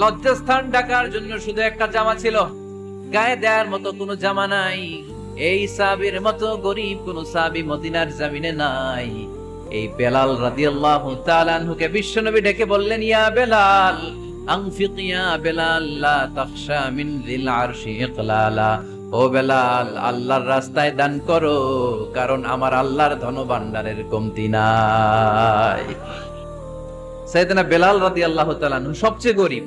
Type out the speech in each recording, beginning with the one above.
লজ্জাস্থান ঢাকার জন্য শুধু একটা জামা ছিল। গায়ে দেওয়ার মতো কোনো জামা নাই। এই সাবির মতো গরিব কোন সাবি মদিনার জামিনে নাই। এই বেলাল রাদিয়াল্লাহু তাআলা আনহুকে বিশ্বনবী ডেকে বললেন, ইয়া বেলাল ইয়া বেলাল মিন আরশি ইকলালা। ও বেলাল, আল্লাহর রাস্তায় দান করো, কারণ আমার আল্লাহর ধনভাণ্ডারের কমতি নাই। সাইয়েদনা বেলাল রাদিয়াল্লাহু তাআলা সবচেয়ে গরিব।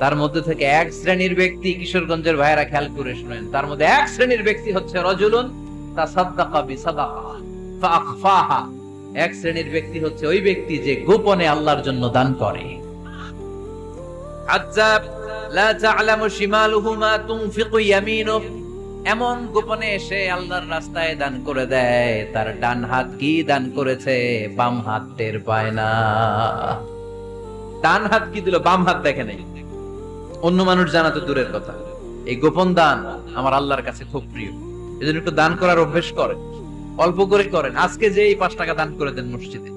তার মধ্যে থেকে এক শ্রেণির ব্যক্তি কিশোরগঞ্জের ভাইয়েরা খেয়াল করে শুনেন। তার মধ্যে এক শ্রেণির ব্যক্তি হচ্ছে রজুলুন এক শ্রেণির ব্যক্তি হচ্ছে ওই ব্যক্তি যে গোপনে আল্লাহর জন্য দান করে। আজ্জাব, লা শিমালুহু মা তুনফিকু এমন গোপনে এসে আল্লাহর রাস্তায় দান করে দেয়। তার ডান হাত কি দান করেছে? বাম হাত টের পায় না। ডান হাত কি দিল? বাম হাত দেখে নেই। অন্য মানুষ জানা তো দূরের কথা। এই গোপন দান আমার আল্লাহর কাছে খুব প্রিয়। এজন্য একটু দান করার অভ্যেস করেন। অল্প করে করেন। আজকে যে এই পাঁচ টাকা দান করে দেন মসজিদে।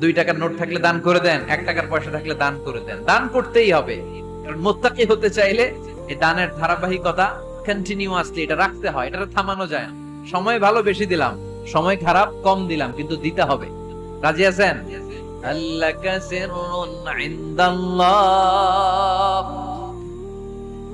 দুই টাকার নোট থাকলে দান করে দেন, এক টাকার পয়সা থাকলে দান করে দেন। দান করতেই হবে। কারণ মোত্তাকি হতে চাইলে এই দানের ধারাবাহিকতা কন্টিনিউয়াসলি এটা রাখতে হয়। এটা থামানো যায় না। সময় ভালো বেশি দিলাম, সময় খারাপ কম দিলাম, কিন্তু দিতে হবে। রাজি আছেন? আল্লাহ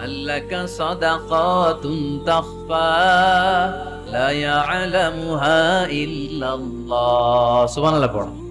لك صدقات تخفى لا يعلمها إلا الله. سبحان الله